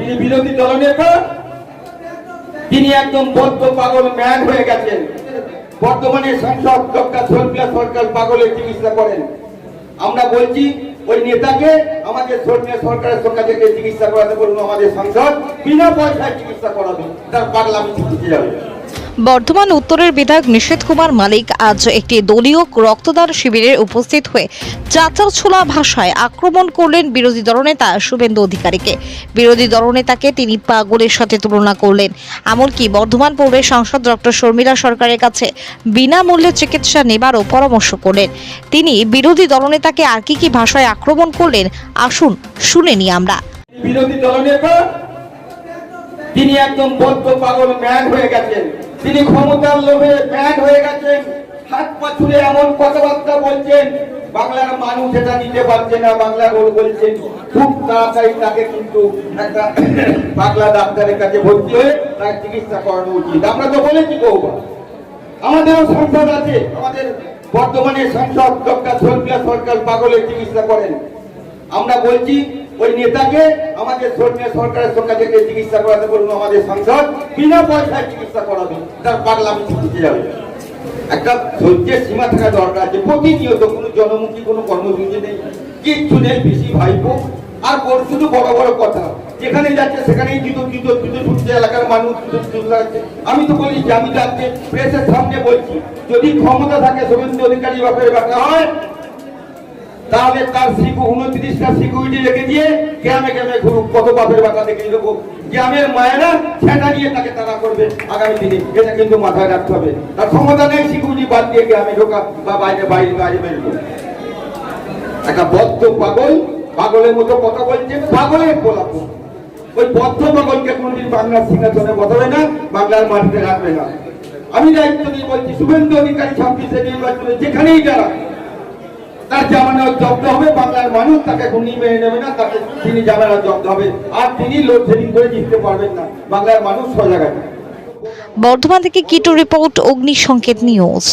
তিনি বিরোধী দলনেতা তিনি একদম বদ্ধ পাগল ম্যান হয়ে গেছেন। বর্তমানে সাংসদ ডক্টর সরকার সরকার পাগলের চিকিৎসা করেন। আমরা বলছি, ওই নেতাকে আমাদের সরকার সরকারের সরকার থেকে চিকিৎসা করাতে বলুন আমাদের সংসদ। বিনা পয়সায় চিকিৎসা করাবে। তার পাগলামি চিকিৎসা যাবে। বর্ধমান উত্তরের বিধায়ক নিষেধ কুমার মালিক আজ একটি দলীয় রক্তদান শিবিরে উপস্থিত হয়ে চাচাছোলা ভাষায় আক্রমণ করলেন বিরোধী দলনেতা শুভেন্দু অধিকারীকে। বিরোধী দলনেতাকে তিনি পাগলের সাথে তুলনা করলেন। এমনকি বর্ধমান পূর্বের সাংসদ ডক্টর শর্মিলা সরকারের কাছে বিনামূল্যে চিকিৎসা নেবারও পরামর্শ করলেন। তিনি বিরোধী দলনেতাকে আর কি কি ভাষায় আক্রমণ করলেন, আসুন শুনে নি আমরা। বিরোধী দলনেতা তিনি একদম বদ্ধ পাগল ম্যান হয়ে গেছেন। তিনি ক্ষমতার লোভে ম্যান হয়ে গেছেন, হাত পা ছুঁড়ে এমন কথাবার্তা বলছেন, বাংলার মানুষ এটা নিতে পারছে না বাংলার ওর বলছেন খুব তাড়াতাড়ি তাকে কিন্তু একটা বাংলা ডাক্তারের কাছে ভর্তি হয়ে তার চিকিৎসা করানো উচিত। আমরা তো বলেছি বহুবার, আমাদেরও সংসদ আছে, আমাদের বর্তমানে সংসদ ডক্টর সরকার পাগলের চিকিৎসা করেন। আমরা বলছি ওই নেতাকে আমাদের সরকার সরকারের সরকার থেকে চিকিৎসা করাতে বলুন, আমাদের সংসদ, বিনা পয়সায় চিকিৎসা করাবে। তার পাগলামি চিকিৎসা যাবে? একটা ধৈর্যের সীমা থাকা দরকার আছে প্রতিনিয়ত কোনো জনমুখী, কোনো কর্মসূচি নেই, কিচ্ছু নেই, বেশি ভাইপো। আর বড় শুধু বড় বড় কথা, যেখানে যাচ্ছে সেখানেই জুতো জুতো জুতো ছুটছে এলাকার মানুষ জুতো জুতো লাগছে আমি তো বলি, যে আমি যাচ্ছে প্রেসের সামনে বলছি, যদি ক্ষমতা থাকে শুভেন্দু অধিকারী বাপের ব্যাপার হয়, তাহলে তার সিকু উনত্রিশটা সিকিউরিটি রেখে দিয়ে গ্রামে গ্রামে ঘুরুক, কত বাপের বাটা দেখে দেবো গ্রামের মায়েরা সেটা নিয়ে তাকে তারা করবে আগামী দিনে। এটা কিন্তু মাথায় রাখতে হবে। তার ক্ষমতা নেই সিকিউরিটি বাদ দিয়ে গ্রামে ঢোকা বা বাইরে বাইরে বাইরে বেরোবে একটা বদ্ধ পাগল, পাগলের মতো কথা বলছে, পাগলের গোলাপ ওই বদ্ধ পাগলকে কোনদিন বাংলার সিংহাসনে বসাবে না, বাংলার মাটিতে রাখবে না। আমি দায়িত্ব নিয়ে বলছি, শুভেন্দু অধিকারী ছাব্বিশে নির্বাচনে যেখানেই যারা তার জামানা জব্দ হবে, বাংলার মানুষ তাকে ঘুর্ণি মেনে নেবে না, তাকে তিনি জামানা জব্দ হবে। আর তিনি লোডশেডিং করে জিততে পারবেন না। বাংলার মানুষ সজাগ আছে। বর্ধমান থেকে কিটো রিপোর্ট অগ্নি সংকেত নিউজ।